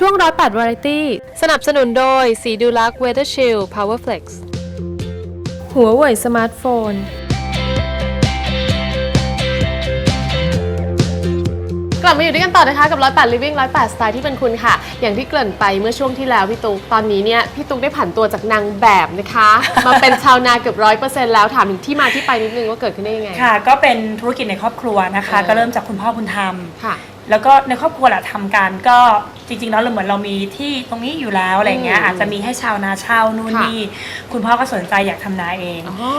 ช่วงร้อยแปดวาไรตี้ สนับสนุนโดย สีดูลักเวเ h อร์ชิลพาวเวอร์เฟล็กซ์หัวเว่ยสมาร์ทโฟน กลับมาอยู่ด้วยกันต่อนะคะกับ 108 Living 108 Style ที่เป็นคุณค่ะ อย่างที่เกริ่นไปเมื่อช่วงที่แล้วพี่ตุ๊ก ตอนนี้เนี่ยพี่ตุ๊กได้ผันตัวจากนางแบบนะคะ มาเป็นชาวนาเกือบร้อยเปอร์เซ็นต์แล้วถามถึงที่มาที่ไปนิดนึงว่าเกิดขึ้นได้ยังไง ค่ะ ก็เป็นธุรกิจในครอบครัวนะคะ เออ ก็เริ่มจากคุณพ่อบุญธรรมค่ะ แล้วก็ในครอบครัวแหละทำกันก็ จริงๆแล้วเราเหมือนเรามีที่ตรงนี้อยู่แล้วอะไรเงี้ยอืมอาจจะมีให้ชาวนาเช่านู่นค่ะ นี่คุณพ่อก็สนใจอยากทำนาเอง อ๋อ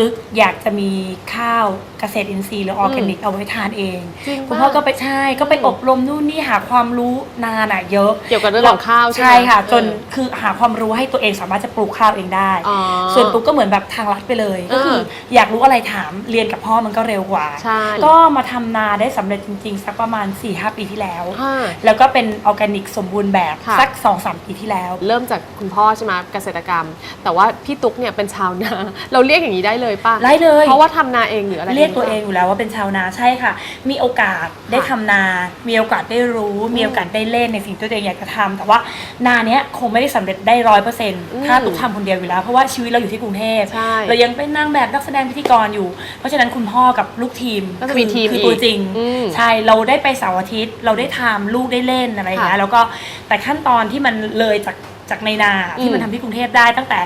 ลึกๆอยากจะมีข้าวเกษตรอินทรีย์หรือออร์แกนิกเอาไว้ทานเอง จริงคุณพ่อปะ ก็ไปใช่ก็ไปอืม อบรมนู่นนี่หาความรู้นานอะเยอะ เกี่ยวกับเรื่องของข้าวใช่ไหมใช่ค่ะ จนเออ คือหาความรู้ให้ตัวเองสามารถจะปลูกข้าวเองได้ อ๋อส่วนตุ๊กก็เหมือนแบบทางลัดไปเลย ก็คือเอออยากรู้อะไรถามเรียนกับพ่อมันก็เร็วกว่า ใช่ก็มาทำนาได้สำเร็จจริงๆ สักประมาณ4-5ปีที่แล้วอ่าแล้วก็เป็นออร์แกนิกสมบูรณ์แบบค่ะ สัก 2-3 ปีที่แล้ว เริ่มจากคุณพ่อใช่ไหมเกษตรกรรม แต่ว่าพี่ตุ๊กเนี่ยเป็นชาวนา เราเรียกอย่างนี้ได้เลยป่ะได้เลย เพราะว่าทำนาเองหรืออะไรเรียกตัวเองอยู่แล้วว่าเป็นชาวนาใช่ค่ะ มีโอกาสได้ทำนา มีโอกาสได้รู้ มีโอกาสได้เล่นในสิ่งที่ตัวเองอยากจะทำแต่ว่านาเนี้ยคงไม่ได้สำเร็จได้ร้อยเปอร์เซ็นต์ถ้าตุ๊กทำคนเดียวอยู่แล้วเพราะว่าชีวิตเราอยู่ที่กรุงเทพใช่ เรายังเป็นนางแบบนักแสดงพิธีกรอยู่ เพราะฉะนั้นคุณพ่อกับลูกทีมก็จะมีคือทีมคืออีกตัวจริง อืมใช่เราได้ไปเสาร์อาทิตย์ เราได้ทำลูกได้เล่นอะไรอย่างเงี้ย ค่ะแล้วก็แต่ขั้นตอนที่มันเลยจากจากในนาที่มันทำที่กรุงเทพได้ตั้งแต่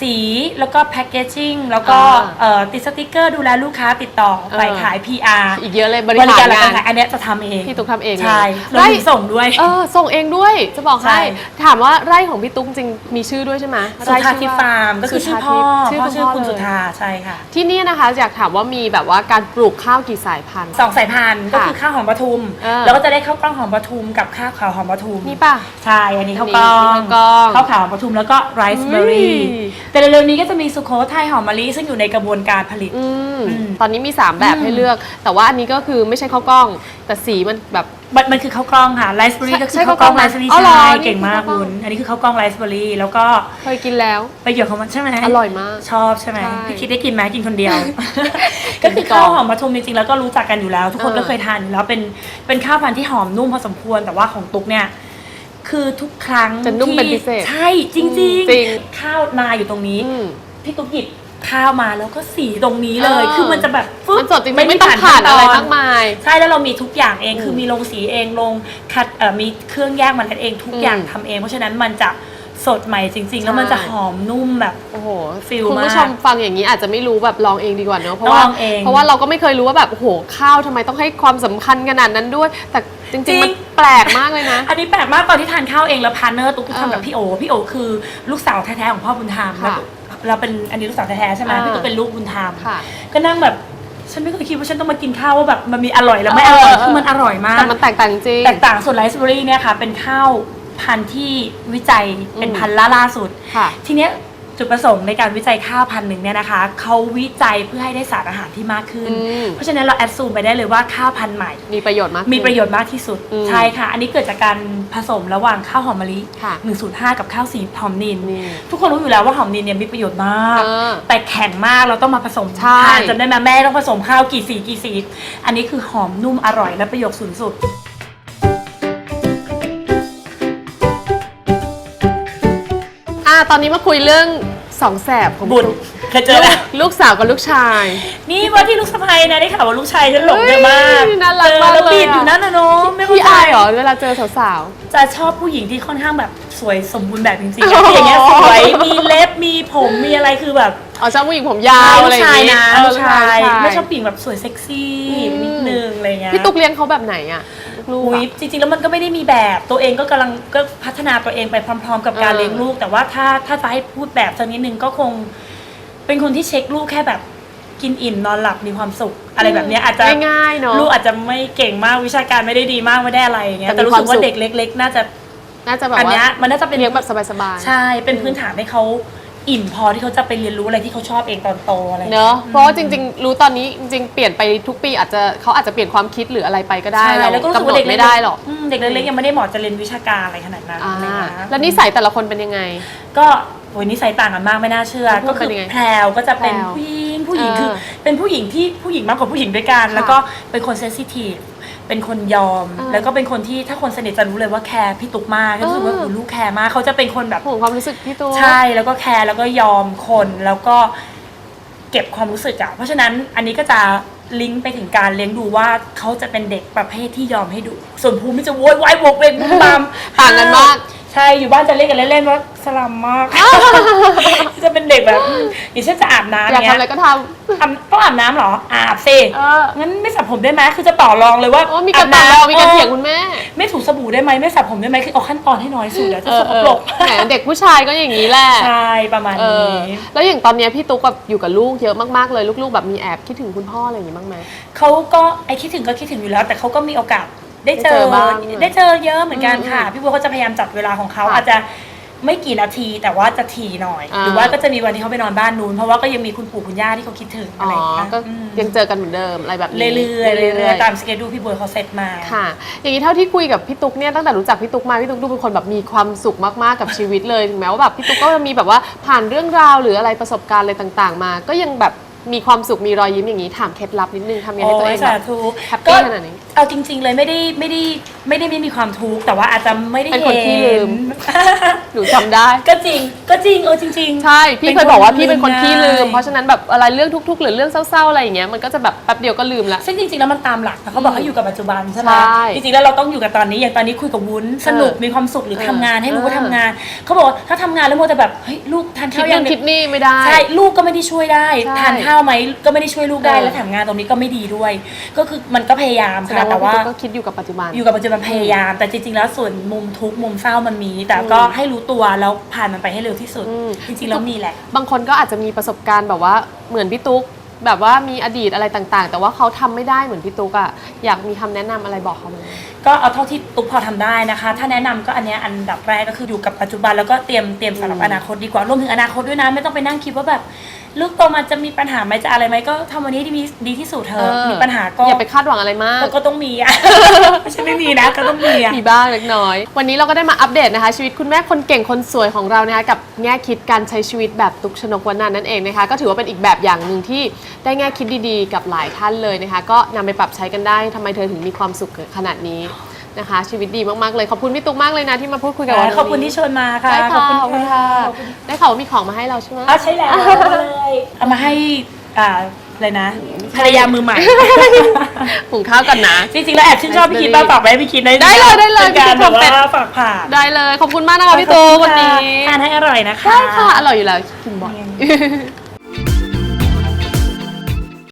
สีแล้วก็แพคเกจจิ้งแล้วก็อ่า เอ่อติดสติกเกอร์ดูแลลูกค้าติดต่อไปเออขาย PR อีกเยอะเลยบบริริหาการรงานต่างๆอันเนี้ยจะทำเองพี่ตุ๊กทำเองเลยใช่ไร่เราถึงส่งด้วย เออส่งเองด้วยจะบอกใช่ ให้ถามว่าไร่ของพี่ตุ๊กจริงมีชื่อด้วยใช่ไหมสุธาทิพย์ฟาร์มก็คือชื่อพ่อชื่อพ่อคุณชื่อพ่อคุณเลยสุธาใช่ค่ะที่นี่นะคะอยากถามว่ามีแบบว่าการปลูกข้าวกี่สายพันธุ์ สองสายพันธุ์ก็ค่ะคือข้าวหอมปทุม เออ แล้วก็จะได้ข้าวกล้องหอมปทุมกับข้าวขาวหอมปทุมนี่ป่ะ ใช่อันนี้ข้าวกล้องอันนี้ข้าวกล้องข้าวขาวหอมปทุมแล้วก็ไรซ์เบอร์รี่อุ้ยแต่เร็วๆนี้ก็จะมีสุโขทัยหอมมะลิซึ่งอยู่ในกระบวนการผลิต อืมอืมตอนนี้มี 3 แบบอืมให้เลือก แต่ว่าอันนี้ก็คือไม่ใช่ข้าวกล้อง แต่สีมันแบบ มันมันคือข้าวกล้องค่ะไรซ์เบอร์รี่ก็คืใช่อข้าวกล้องข้าวกล้ไรองซ์เบอร์รี่อ๋อเหรอใช่นี่เก่งมากคือข้าวกล้อง คุณอันนี้คือข้าวกล้องไรซ์เบอร์รี่แล้วก็เคยกินแล้วประโยชน์ของมันใช่ไหมอร่อยมาก ชอบใช่ไหมใช่พี่คิดได้กินไหมกินคนเดียวกิก็นคือก่อนข้าวหอมปทุมจริงๆแล้วก็รู้จักกันอยู่แล้ว ทุกคนเออ ก็เคยทานอยู่แล้วเป็นเป็นข้าวพันธุ์ที่หอมนุ่มพอสมควรแต่ว่าของตุ๊กเนี่ย คือทุกครั้งจะนุ่มเป็นที่พิเศษใช่จริงจริงๆข้าวนาอยู่ตรงนี้อืมพี่ตุ๊กหยิบข้าวมาแล้วก็สีตรงนี้เลยเออคือมันจะแบบฟึ๊บมันสดจริงๆไม่ต้องผ่านอะไรมากมาย ใช่แล้วเรามีทุกอย่างเองอืมคือมีโรงสีเองโรงคัดเอ่อมีเครื่องแยกมันเองทุกอย่างอืมทำเอง เพราะฉะนั้นมันจะ สดใหม่จริง ๆ แล้วมันจะใช่หอมนุ่มแบบโอ้โหฟิลคุณผู้มากชมฟังอย่างนี้อาจจะไม่รู้แบบลองเองดีกว่าเนอะเพราะต้องว่าลองเองเพราะว่าเราก็ไม่เคยรู้ว่าแบบโอ้โหข้าวทำไมต้องให้ความสำคัญขนาดนั้นด้วย แต่จจริริงงๆมันแปลกมากเลยนะ อันนี้แปลกมากตอนที่ทานข้าวเองแล้วพาร์ทเนอร์ตุ๊กเออทำกับพี่โอพี่โอคือลูกสาวแท้ๆของพ่อบุญธรรมค่ะแล้วเราเป็นอันนี้ลูกสาวแท้ๆใช่ไหมเออพี่ตุ๊กเป็นลูกบุญธรรมค่ะก็นั่งแบบฉันไม่เคยคิดว่าฉันต้องมากินข้าวว่าแบบมันมีอร่อยแล้วไม่อร่อยเออเออคือมันอร่อยมากแต่มันแตกต่างจริงแตกต่างส่วนไรซ์เบอรี่เนี่ยค่ะเป็นข้าว พันธุ์ที่วิจัยเป็นอืมพันธุ์ล่าล่าสุด ค่ะ ทีเนี้ยจุดประสงค์ในการวิจัยข้าวพันธุ์หนึ่งเนี่ยนะคะเขาวิจัยเพื่อให้ได้สารอาหารที่มากขึ้น อืม เพราะฉะนั้นเราแอดซูมไปได้เลยว่าข้าวพันธุ์ใหม่ มีประโยชน์มากมีประโยชน์มากที่สุดอืมใช่ค่ะ อันนี้เกิดจากการผสมระหว่างข้าวหอมมะลิ ค่ะ105 กับข้าวสีหอมนิน นี่ทุกคนรู้อยู่แล้วว่าหอมนินเนี่ยมีประโยชน์มาก เออแต่แข็งมากเราต้องมาผสมใช่ ทานจำได้ไหมแม่ต้องผสมข้าวกี่สีกี่สี อันนี้คือหอมนุ่มอร่อยและประโยชน์สูงสุด ตอนนี้มาคุยเรื่องสองแสบของบุญลูกเคยเจอแล้ว ลูกสาวกับลูกชาย นี่ว่าที่ลูกสะใภ้นะได้ข่าวว่าลูกชายฉันหลงเยอะมากเฮ้ยน่ารักเจอมากแล้วเลยบีดอะอยู่นั่นนะเนาะไม่เข้าพี่ใจอายเหรอเวลาเจอสาว จะชอบผู้หญิงที่ค่อนข้างแบบสวยสมบูรณ์แบบจริงๆโอ้อะโหอย่างเงี้ยสวยมีเล็บมีผมมีอะไรคือแบบ ๆอ๋อชอบผู้หญิงผมยาวอะไรลูอกย่างชายงี้นะเออลูกชายลูกไม่ชอบผู้หญิงแบบสวยเซ็กซี่อืมนิดนึงอะไรเงี้ยพี่ตุ๊กเลี้ยงเขาแบบไหนอะ ลูกอุ๊ยอะ จริงๆ แล้วมันก็ไม่ได้มีแบบตัวเองก็กำลังก็พัฒนาตัวเองไปพร้อม ๆ กับการเออ เลี้ยงลูก แต่ว่าถ้าถ้าจะให้พูดแบบสักนิดนึงก็คง เป็นคนที่เช็คลูกแค่แบบกินอิ่มนอนหลับมีความสุข อะไรแบบเนี้ยอาจจะง่ายๆเนาะ ลูกอาจจะไม่เก่งมากวิชาการไม่ได้ดีมากไม่ได้อะไรอย่างเงี้ยแต่แต่มีรู้สึกความว่าสุข เด็กเล็ก ๆ น่าจะน่าจะแบบอันว่าเนี้ยมันน่าจะเป็น เลี้ยงแบบสบายๆ ใช่ เป็นพื้นฐานให้เขา อิ่มพอที่เขาจะไปเรียนรู้อะไรที่เขาชอบเองตอนโตอะไรอย่างเนเงี้ยอะเพราะว่าจริงๆ รู้ตอนนี้จริงๆ เปลี่ยนไปทุกปีอาจจะเขาอาจจะเปลี่ยนความคิดหรืออะไรไปก็ได้ใช่เราแล้วก็รู้สึกำกหนว่าดเด็กไม่เล็กได้หรอกอืมเด็กเล็กๆยังไม่ได้เหมาะจะเรียนวิชาการอะไรขนาดนั้นอ่าอะไรอย่างเงี้ย แล้วนิสัยแต่ละคนเป็นยังไง ก็โอ้ยนิสัยต่างกันมากไม่น่าเชื่อ พูก็ดคือเป็นยังไงแพรวก็จะเป็นแพรวผู้หญิงผู้หญิงเออคือ เป็นผู้หญิงที่ผู้หญิงมากกว่าผู้หญิงด้วยกันค่ะแล้วก็เป็นคนเซนซิทีฟ เป็นคนยอมอ่าแล้วก็เป็นคนที่ถ้าคนสนิทจะรู้เลยว่าแคร์พี่ตุ๊กมากรู้สึกว่าเออโอ้ลูกแคร์มากเขาจะเป็นคนแบบ ห่วงความรู้สึกพี่ตุ๊กใช่แล้วก็แคร์แล้วก็ยอมคนแล้วก็เก็บความรู้สึกอะเพราะฉะนั้นอันนี้ก็จะลิงก์ไปถึงการเลี้ยงดูว่าเขาจะเป็นเด็กประเภทที่ยอมให้ดู ส่วนภูมิจะโวยวายโวกเวกบุมบาม ต่างกันมาก ใช่อยู่บ้านจะเล่นกันเล่นๆว่าสลัมมาก จะเป็นเด็กแบบอย่างเช่นจะอาบน้ำอยากเนี้ทำอะไรยก็ทอาบต้องอาบน้ำเหรออาบสิำเออ งั้นไม่สระผมได้ไหมคือจะต่อรองเลยว่าโอ้มีการต่อรองมีการเถียงคุณแม่ไม่ถูสบู่ได้ไหมไม่สระผมได้ไหมคือเอาขั้นตอนให้น้อยสุดเดี๋ยวจะเอสอกเออปรกแหมเด็กผู้ชายก็อย่างนี้แหละ ใช่ประมาณเออนี้แล้วอย่างตอนเนี้ยพี่ตุ๊กแบบอยู่กับลูกเยอะมากๆเลย ลูกๆ แบบมีแอบคิดถึงคุณพ่ออะไรอย่างงี้บ้างไหม เขาก็ไอคิดถึงก็คิดถึงอยู่แล้ว แต่เขาก็มีโอกาส ได้เจได้เจออบ้าง ได้เจอเยอะเหมือนกันค่ะอืมพี่บัวเขาจะพยายามจัดเวลาของเขาค่ะอาจจะไม่กี่นาทีแต่ว่าจะถี่หน่อย อ่า หรือว่าก็จะมีวันที่เขาไปนอนบ้านนู้นเพราะว่าก็ยังมีคุณปู่คุณย่าที่เขาคิดถึงอ๋อะอไรอย่างเงี้ยก็อืมยังเจอกันเหมือนเดิมอะไรแบบนี้เรื่อยๆเรื่อยๆตามสเกจดูพี่บัวเขาเซตมา ค่ะ อย่างนี้เท่าที่คุยกับพี่ตุ๊กเนี่ยตั้งแต่รู้จักพี่ตุ๊กมาพี่ตุ๊กดูเป็นคนแบบมีความสุขมากๆกับชีวิตเลยถึงแม้ว่าแบบพี่ตุ๊กก็จะมีแบบว่าผ่านเรื่องราวหรืออะไรประสบการณ์อะไรต่างๆ มา ก็ยังแบบมีความสุขมีรอยยิ้มอย่างนี้ถามเคล็ดลับนิดนึงทำยังไงให้ตัวเองโอ้ยแบสาบธุแฮปปี้ขนาดนี้ เอาจริง ๆ เลยไม่ได้ไม่ได้ไม่ได้ไม่มีความทุกข์แต่ว่าอาจจะไม่ได้เป็นคนขี้เห็ลืมหนูจำได้ ก็จริงก็จริงเออจริงๆ ใช่ พี่เคยบอกว่าพี่เป็นคนขี้ลืมง่ยเพราะฉะนั้นแบบอะไรเรื่องทุกข์ ๆ หรือเรื่องเศร้าๆอะไรอย่างเงี้ยมันก็จะแบบแป๊บเดียวก็ลืมละ ซึ่งจริงๆแล้วมันตามหลักนะเขาบอกให้อยู่กับปัจจุบันใช่ไหมใช่จริงๆแล้วเราต้องอยู่กับตอนนี้อย่างตอนนี้คุยกับวุ้นสนุกเออมีความสุขหรือเออทำงานให้รู้ว่าเออ ทำงานเขาบอกว่าถ้าทำงานแล้วมัวแต่แบบเฮ้ยลูกทานคิข้าดวยันั่งนคิดนี่ไม่ได้ ใช่ลูกก็ไม่ได้ช่วยได้ใช่ทานข้าวไหมก็ไม่ได้ช่วยลูกได้เออแล้วทำงานตรงนี้ก็ไม่ดีด้วย ก็คือมันก็พยายามแสดค่ะงแต่ว่าว่าพี่ตุ๊กก็คิดอยู่กับปัจจุบัน อยู่กับปัจจุบันพยายาม แต่จริงๆแล้วส่วนมุมทุกข์มุมเศร้ามันมี แต่ก็ให้รู้ตัวแล้วผ่านมันไปให้เร็วที่สุดอืมจริงๆแล้วมีแหละ บางคนก็อาจจะมีประสบการณ์แบบว่าเหมือนพี่ตุ๊กแบบว่ามีอดีตอะไรต่างๆ แต่ว่าเขาทำไม่ได้เหมือนพี่ตุ๊กอะอยากมีคำแนะนำอะไรบอกเขาไหมก็เอาเท่าที่ตุ๊กพอทำได้นะคะ ถ้าแนะนำก็อันเนี้ยอันดับแรกก็คืออยู่กับปัจจุบันแล้วก็เตรียมเตรียมสำหรับอืมอนาคตดีกว่ารวมถึงอนาคตด้วยนะไม่ต้องไปนั่งคิดว่าแบบ ลูกโตมาจะมีปัญหาไหมจะอะไรไหมก็ทำวันนี้ที่มีดีที่สุดเธอะมีปัญหาก็อย่าไปคาดหวังอะไรมาก ก็ก็ต้องมีอะไม่ใช่ไม่มีนะก็ต้องมีอะมีบ้างเล็กน้อย วันนี้เราก็ได้มาอัปเดตนะคะ ชีวิตคุณแม่คนเก่งคนสวยของเรานะคะกับแง่คิดการใช้ชีวิตแบบตุกชนกวันนันนั่นเองนะคะ ก็ถือว่าเป็นอีกแบบอย่างหนึ่งที่ได้แง่คิดดีๆ กับหลายท่านเลยนะคะ ก็นำไปปรับใช้กันได้ทำไมเธอถึงมีความสุขขนาดนี้ นะคะ ชีวิตดีมากๆเลยขอบคุณพี่ตุ๊กมากเลยนะที่มาพูดคุยกับเราขอบคุณที่ชวนมาค่ะ ได้ค่ะขอบคุณค่ะขอบคุณได้ข่าวว่ามีของมาให้เราใช่ไหมอะใช่แล้วเลยเอามาให้อ่าเลยนะภรรยามือใหม่ หุงข้าวกันนะ จริงๆแล้วแอบชื่นชอบพี่คิดบ้างฝากไว้ให้พี่คิดได้ได้เลยได้เลยเป็นการพี่คิดแบบทำเป็นว่าฝากผ่านได้เลย ขอบคุณมากนะคะพี่ตุ๊กวันนี้ทานให้อร่อยนะคะได้ค่ะอร่อยอยู่แล้วกินบ่อย